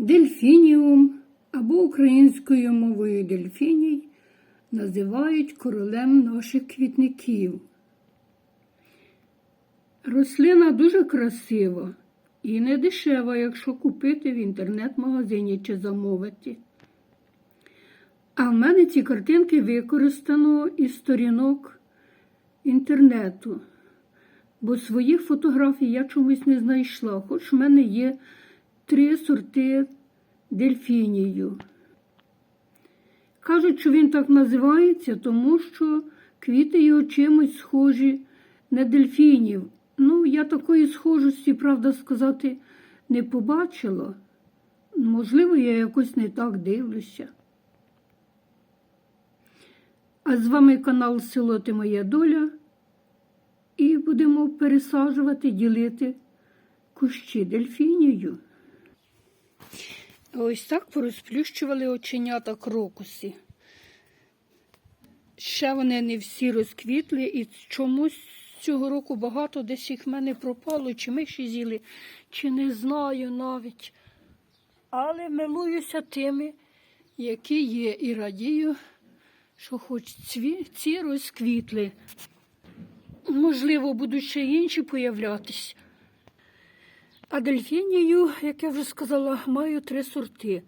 Дельфініум або українською мовою дельфіній називають королем наших квітників. Рослина дуже красива і не дешева, якщо купити в інтернет-магазині чи замовити. А в мене ці картинки використано із сторінок інтернету, бо своїх фотографій я чомусь не знайшла, хоч в мене є три сорти дельфінію. Кажуть, що він так називається, тому що квіти його чимось схожі на дельфінів. Ну, я такої схожості, правда сказати, не побачила. Можливо, я якось не так дивлюся. А з вами канал Село Ти Моя Доля. І будемо пересаджувати, ділити кущі дельфінію. Ось так порозплющували оченята крокуси. Ще вони не всі розквітли, і чомусь цього року багато десь їх в мене пропало, чи миші з'їли, чи не знаю навіть. Але милуюся тими, які є, і радію, що хоч ці, ці розквітли. Можливо, будуть ще інші появлятись. А дельфінію, як я вже сказала, маю три сорти.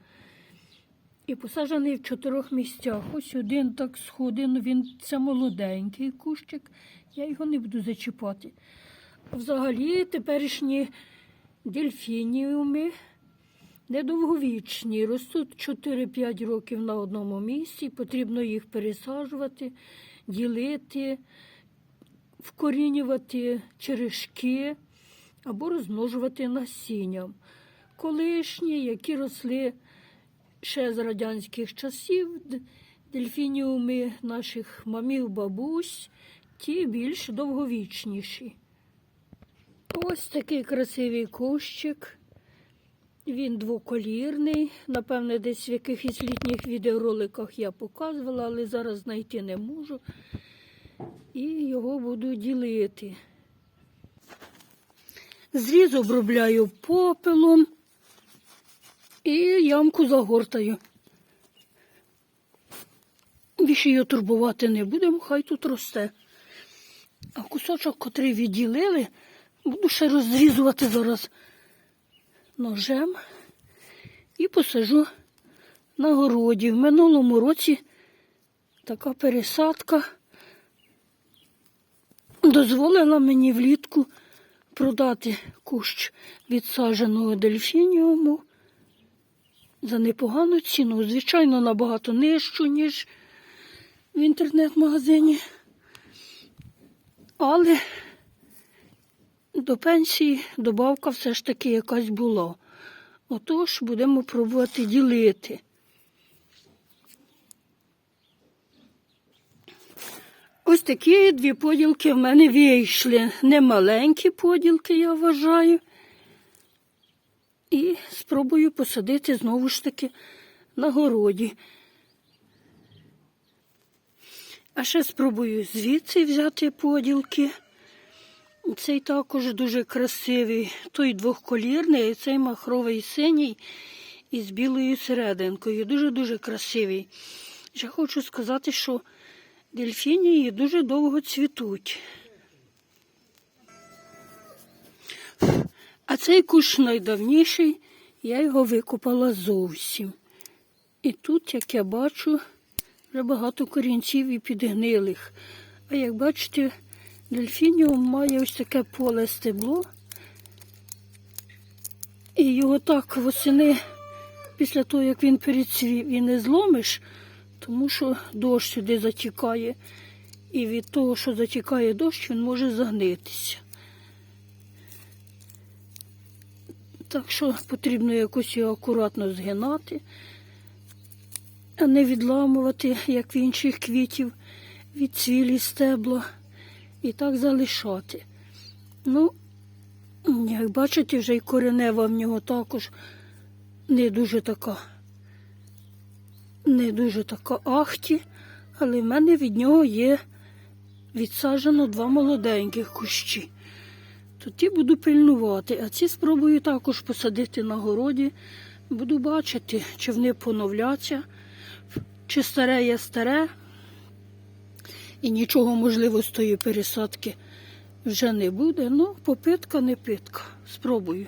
І посаджений в чотирьох місцях. Ось один так сходить, ну він це молоденький кущик, я його не буду зачіпати. Взагалі, теперішні дельфініуми недовговічні, ростуть 4-5 років на одному місці, потрібно їх пересаджувати, ділити, вкорінювати черешки або розмножувати насінням. Колишні, які росли ще з радянських часів, дельфініуми наших мамів, бабусь, ті більш довговічніші. Ось такий красивий кущик. Він двоколірний. Напевне, десь в якихось літніх відеороликах я показувала, але зараз знайти не можу. І його буду ділити. Зріз обробляю попелом і ямку загортаю. Більше його турбувати не будемо, хай тут росте. А кусочок, котрий відділили, буду ще розрізувати зараз ножем і посажу на городі. В минулому році така пересадка дозволила мені влітку продати кущ відсадженого дельфініуму за непогану ціну. Звичайно, набагато нижчу, ніж в інтернет-магазині. Але до пенсії добавка все ж таки якась була. Отож, будемо пробувати ділити. Ось такі дві поділки в мене вийшли. Не маленькі поділки, я вважаю. І спробую посадити знову ж таки на городі. А ще спробую звідси взяти поділки. Цей також дуже красивий. Той двохколірний, а цей махровий синій із білою серединкою. Дуже-дуже красивий. Ще хочу сказати, що дельфінії дуже довго цвітуть. А цей куш найдавніший, я його викопала зовсім. І тут, як я бачу, вже багато корінців і підгнилих. А як бачите, дельфініум має ось таке поле стебло. І його так восени, після того, як він перецвів, і не зломиш, тому що дощ сюди затікає. І від того, що затікає дощ, він може загнитися. Так що потрібно якось його акуратно згинати, а не відламувати, як в інших квітів, від цвілі стебла, і так залишати. Ну, як бачите, вже й коренева в нього також не дуже така, не дуже така ахті, але в мене від нього є відсаджено два молоденьких кущі. То буду пильнувати, а ці спробую також посадити на городі. Буду бачити, чи вони поновляться, чи старе є старе, і нічого можливо з тої пересадки вже не буде. Ну, попитка не питка. Спробую.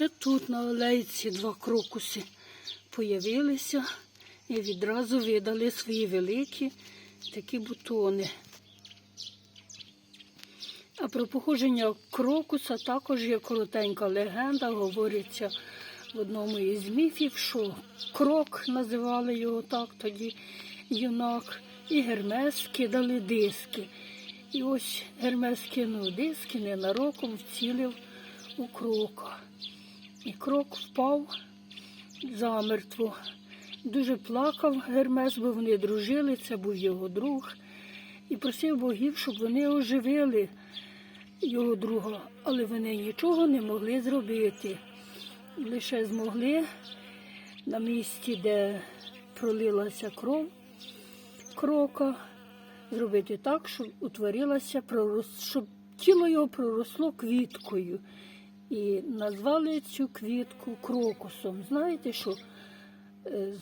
Ще тут на алейці два крокуси появилися і відразу видали свої великі такі бутони. А про походження крокуса також є коротенька легенда. Говориться в одному із міфів, що крок називали його так тоді юнак, і Гермес кидали диски. І ось Гермес кинув диски, ненароком вцілив у крока. І крок впав замертво. Дуже плакав Гермес, бо вони дружили, це був його друг. І просив богів, щоб вони оживили його друга, але вони нічого не могли зробити. Лише змогли на місці, де пролилася кров крока, зробити так, щоб утворилася, щоб тіло його проросло квіткою. І назвали цю квітку крокусом. Знаєте, що е,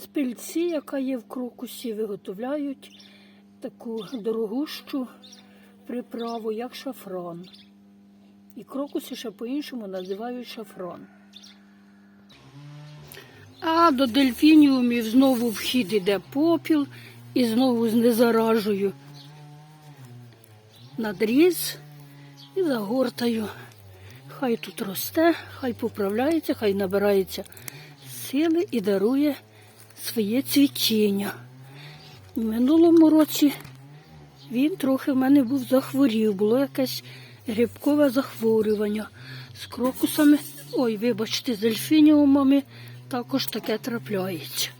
з- пильці, яка є в крокусі, виготовляють таку дорогущу приправу, як шафран. І крокуси ще по-іншому називають шафран. А до дельфініумів знову вхід іде попіл і знову знезаражую надріз і загортаю. Хай тут росте, хай поправляється, хай набирається сили і дарує своє цвітіння. В минулому році він трохи в мене був захворів, було якесь грибкове захворювання з крокусами. Ой, вибачте, з дельфініумами також таке трапляється.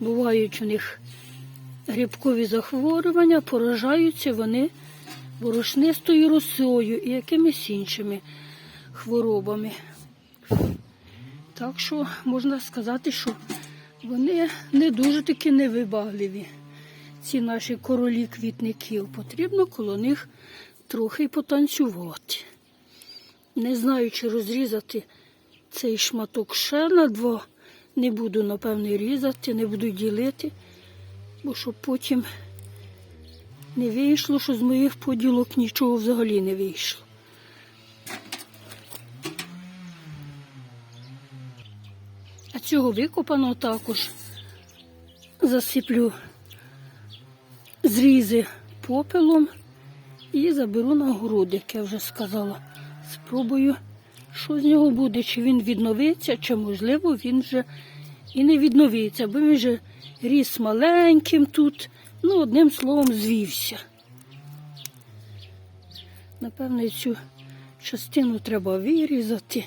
Бувають у них грибкові захворювання, поражаються вони борошнистою росою і якимись іншими хворобами. Так що можна сказати, що вони не дуже таки невибагливі ці наші королі квітників. Потрібно коло них трохи потанцювати. Не знаю, чи розрізати цей шматок ще на два. Не буду, напевне, різати, не буду ділити, бо щоб потім не вийшло, що з моїх поділок нічого взагалі не вийшло. Цього викопано також засиплю зрізи попелом і заберу на город, як я вже сказала. Спробую, що з нього буде, чи він відновиться, чи можливо він вже і не відновиться, бо він вже ріс маленьким тут, ну, одним словом, звівся. Напевне, цю частину треба вирізати.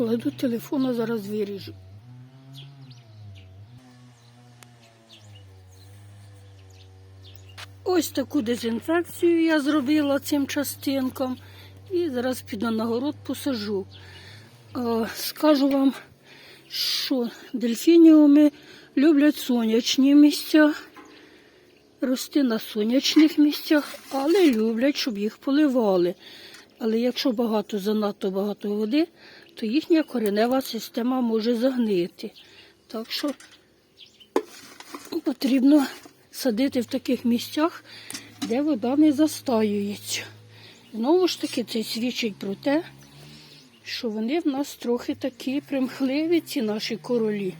Покладу телефон, а зараз виріжу. Ось таку дезінфекцію я зробила цим частинком і зараз піду на город посажу. Е, Скажу вам, що дельфініуми люблять сонячні місця, рости на сонячних місцях, але люблять, щоб їх поливали. Але якщо багато, занадто багато води, то їхня коренева система може загнити. Так що потрібно садити в таких місцях, де вода не застаюється. Знову ж таки, це свідчить про те, що вони в нас трохи такі примхливі, ці наші королі.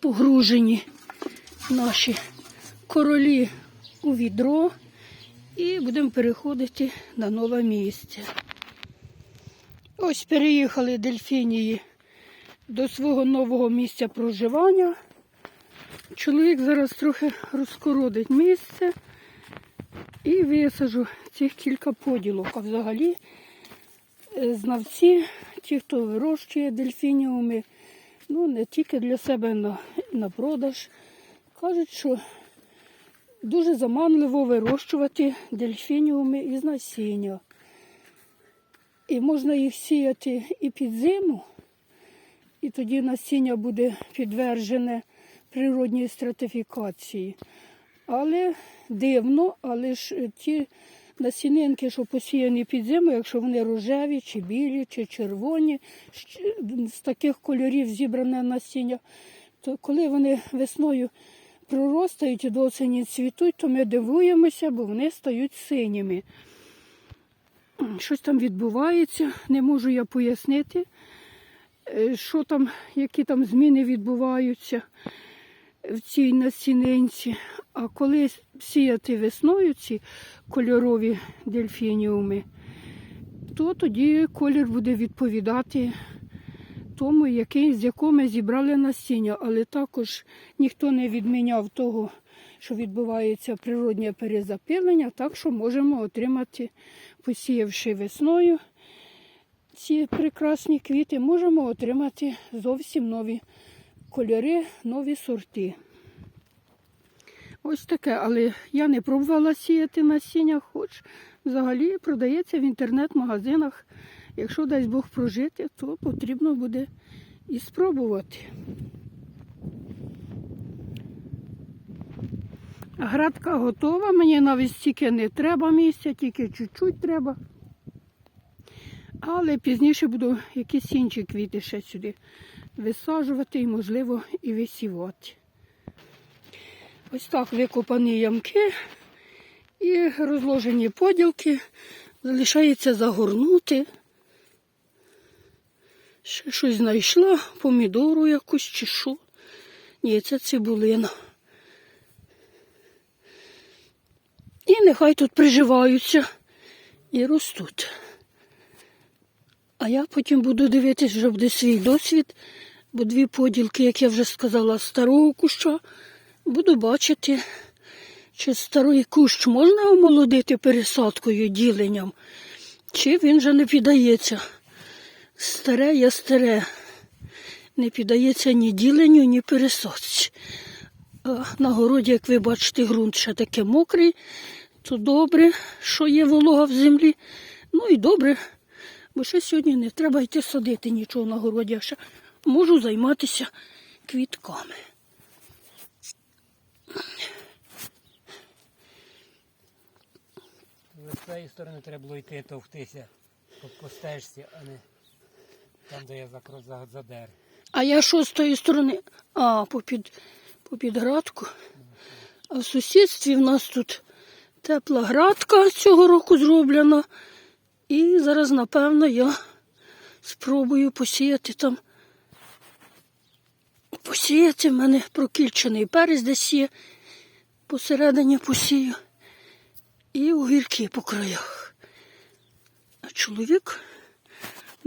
Погружені наші королі у відро і будемо переходити на нове місце. Ось переїхали дельфінії до свого нового місця проживання. Чоловік зараз трохи розкородить місце і висаджу цих кілька поділок. А взагалі е, знавці, ті, хто вирощує дельфініуми, ну не тільки для себе на, на продаж, кажуть, що дуже заманливо вирощувати дельфініуми із насіння. І можна їх сіяти і під зиму, і тоді насіння буде підтверджене природній стратифікації. Але дивно, але ж ті насінинки, що посіяні під зиму, якщо вони рожеві, чи білі, чи червоні, з таких кольорів зібране насіння, то коли вони весною проростають і до осені цвітуть, то ми дивуємося, бо вони стають синіми. Щось там відбувається, не можу я пояснити, е, що там, які там зміни відбуваються в цій насінинці. А коли сіяти весною ці кольорові дельфініуми, то тоді колір буде відповідати тому, який, з якого ми зібрали насіння. Але також ніхто не відміняв того, що відбувається природнє перезапилення, так що можемо отримати, посіявши весною ці прекрасні квіти, можемо отримати зовсім нові кольори, нові сорти. Ось таке, але я не пробувала сіяти насіння, хоч взагалі продається в інтернет-магазинах. Якщо дасть Бог прожити, то потрібно буде і спробувати. Градка готова, мені навіть стільки не треба місця, тільки чуть-чуть треба. Але пізніше буду якісь інші квіти ще сюди висаджувати і, можливо, і висівати. Ось так викопані ямки і розложені поділки. Залишається загорнути. Ще щось знайшла, помідору якусь чи що. Ні, це цибулина. І нехай тут приживаються і ростуть. А я потім буду дивитись, вже буде свій досвід, бо дві поділки, як я вже сказала, старого куща, буду бачити, чи старий кущ можна омолодити пересадкою, діленням, чи він вже не піддається. Старе є старе, не піддається ні діленню, ні пересадці. На городі, як ви бачите, ґрунт ще таке мокрий, то добре, що є волога в землі. Ну і добре, бо ще сьогодні не треба йти садити нічого на городі, а ще можу займатися квітками. З цієї сторони треба було йти товктися по, по стежці, а не там, де я задер. А я що з тої сторони? А, попід, попід градку. А в сусідстві в нас тут тепла градка цього року зроблена. І зараз, напевно, я спробую посіяти там. Посіяти в мене прокільчений перець десь є. Посередині посію. І огірки по краях. А чоловік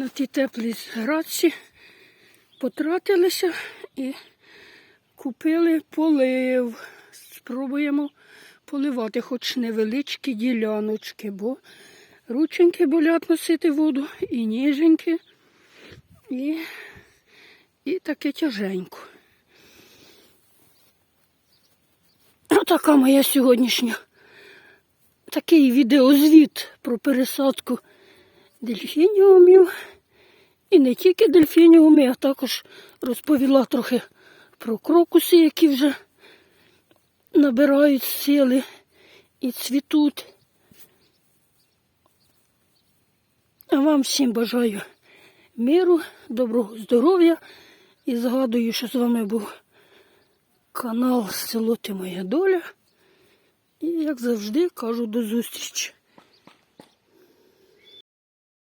на тій теплій градці потратилися і купили полив. Спробуємо поливати хоч невеличкі діляночки, бо рученьки болять носити воду, і ніженьки, і, і таке тяженько. Отака моя сьогоднішня. Такий відеозвіт про пересадку дельфініумів. І не тільки дельфініуми, а також розповіла трохи про крокуси, які вже набирають сили і цвітуть. А вам всім бажаю миру, доброго здоров'я і згадую, що з вами був канал Село Ти Моя Доля. І як завжди кажу до зустрічі.